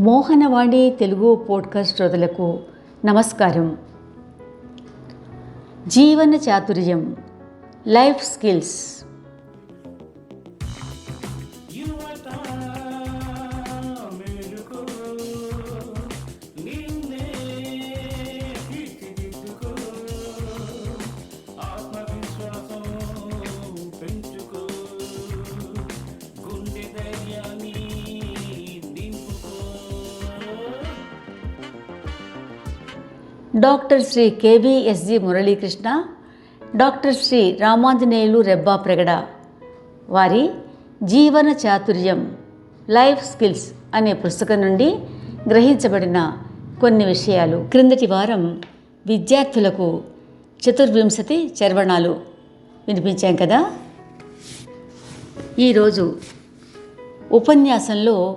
Mohanavani Telugu podcast శ్రోతలకు నమస్కారం. జీవన చాతుర్యం life skills. Doctor Shri KVSG Muralikrishna doctor Shri Ramanjaneyulu Rebbapragada వారి జీవన చాతుర్యం లైఫ్ స్కిల్స్ అనే పుస్తకం నుండి గ్రహించబడిన కొన్ని విషయాలు. క్రిందటి వారం విద్యార్థులకు చతుర్వింశతి చర్వణాలు వినిపించాం కదా? ఈరోజు ఉపన్యాసంలో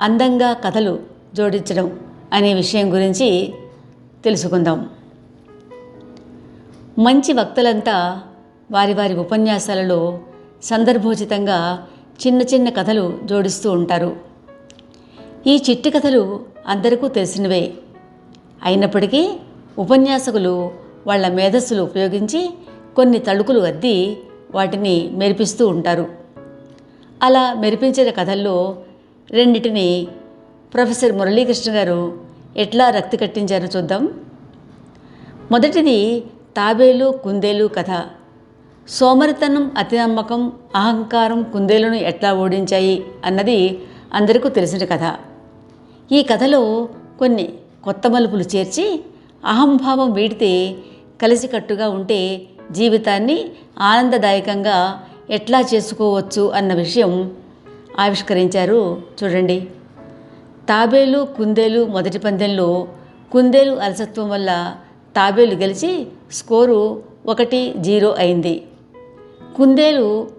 అందంగా కథలు జోడించడం అనే విషయం గురించి తెలుసుకుందాం. మంచి వక్తలంతా వారి వారి ఉపన్యాసాలలో సందర్భోచితంగా చిన్న చిన్న కథలు జోడిస్తూ ఉంటారు. ఈ చిట్టి కథలు అందరికీ తెలిసినవే. అయినప్పటికీ ఉపన్యాసకులు వాళ్ళ మేధస్సులు ఉపయోగించి కొన్ని తళుకులు అద్ది వాటిని మెరిపిస్తూ ఉంటారు. అలా మెరిపించిన కథల్లో రెండిటిని ప్రొఫెసర్ మురళీకృష్ణ గారు ఎట్లా రక్తి కట్టించారో చూద్దాం. మొదటిది తాబేలు కుందేలు కథ. సోమరితనం అతి నమ్మకం అహంకారం కుందేలును ఎట్లా ఓడించాయి అన్నది అందరికీ తెలిసిన కథ. ఈ కథలో కొన్ని కొత్త మలుపులు చేర్చి అహంభావం వీడితే కలిసికట్టుగా ఉంటే జీవితాన్ని ఆనందదాయకంగా ఎట్లా చేసుకోవచ్చు అన్న విషయం ఆవిష్కరించారు చూడండి. తాబేలు కుందేలు మొదటి పందెంలో కుందేలు అలసత్వం వల్ల తాబేలు గెలిచి స్కోరు ఒకటి జీరో అయింది. కుందేలు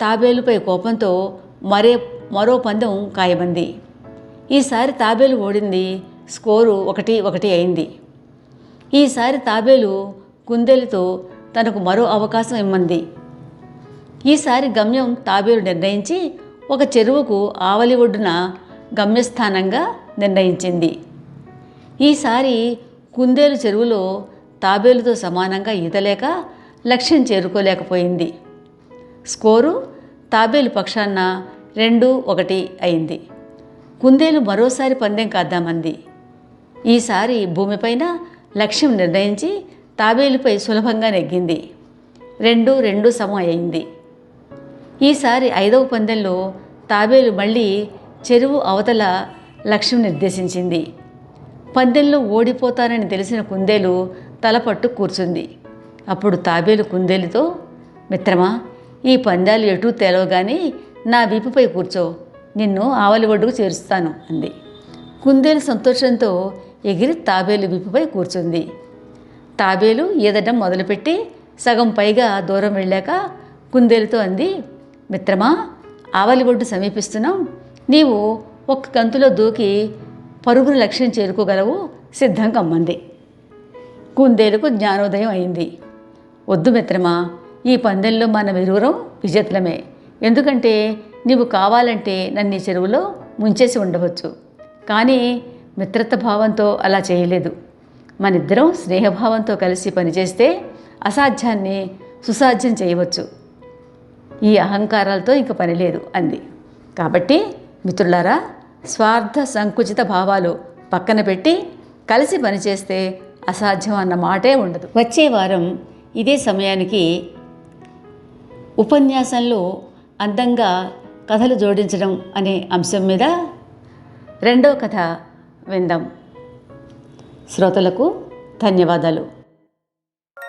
తాబేలుపై కోపంతో మరే మరో పందెం ఖాయమంది. ఈసారి తాబేలు ఓడింది స్కోరు ఒకటి ఒకటి అయింది. ఈసారి తాబేలు కుందేలుతో తనకు మరో అవకాశం ఇమ్మంది. ఈసారి గమ్యం తాబేలు నిర్ణయించి ఒక చెరువుకు ఆవలి ఒడ్డున గమ్యస్థానంగా నిర్ణయించింది. ఈసారి కుందేలు చెరువులో తాబేలుతో సమానంగా ఈతలేక లక్ష్యం చేరుకోలేకపోయింది. స్కోరు తాబేలు పక్షాన రెండు ఒకటి అయింది. కుందేలు మరోసారి పందెం కాద్దామంది. ఈసారి భూమిపైన లక్ష్యం నిర్ణయించి తాబేలుపై సులభంగా నెగ్గింది. రెండు రెండు సమం అయింది. ఈసారి ఐదవ పందెంలో తాబేలు మళ్ళీ చెరువు అవతల లక్ష్యం నిర్దేశించింది. పందెంలో ఓడిపోతానని తెలిసిన కుందేలు తలపట్టు కూర్చుంది. అప్పుడు తాబేలు కుందేలుతో మిత్రమా ఈ పందాలు ఎటూ తెలవగాని నా వీపుపై కూర్చో. నిన్ను ఆవలి ఒడ్డుకు చేరుస్తాను అంది. కుందేలు సంతోషంతో ఎగిరి తాబేలు వీపుపై కూర్చుంది. తాబేలు ఈదడం మొదలుపెట్టి సగం పైగా దూరం వెళ్ళాక కుందేలుతో అంది మిత్రమా ఆవలి ఒడ్డు సమీపిస్తున్నాం. నీవు ఒక్క గంతులో దూకి పరుగును లక్ష్యం చేరుకోగలవు సిద్ధం కమ్మంది కుందేలుకు జ్ఞానోదయం అయింది. వద్దు మిత్రమా ఈ పందెంలో మన విరూరం విజేతలమే. ఎందుకంటే నీవు కావాలంటే నన్ను ఈ చెరువులో ముంచేసి ఉండవచ్చు. కానీ మిత్రత్వ భావంతో అలా చేయలేదు. మనిద్దరం స్నేహభావంతో కలిసి పనిచేస్తే అసాధ్యాన్ని సుసాధ్యం చేయవచ్చు. ఈ అహంకారాలతో ఇంక పని లేదు అంది. కాబట్టి మిత్రులారా స్వార్థ సంకుచిత భావాలు పక్కన పెట్టి కలిసి పనిచేస్తే అసాధ్యం అన్న మాటే ఉండదు. వచ్చే వారం ఇదే సమయానికి ఉపన్యాసంలో అందంగా కథలు జోడించడం అనే అంశం మీద రెండో కథ విందాం. శ్రోతలకు ధన్యవాదాలు.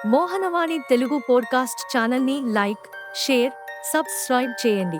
మోహనవాణి తెలుగు పోడ్కాస్ట్ ఛానల్ని లైక్ షేర్ సబ్స్క్రైబ్ చేయండి.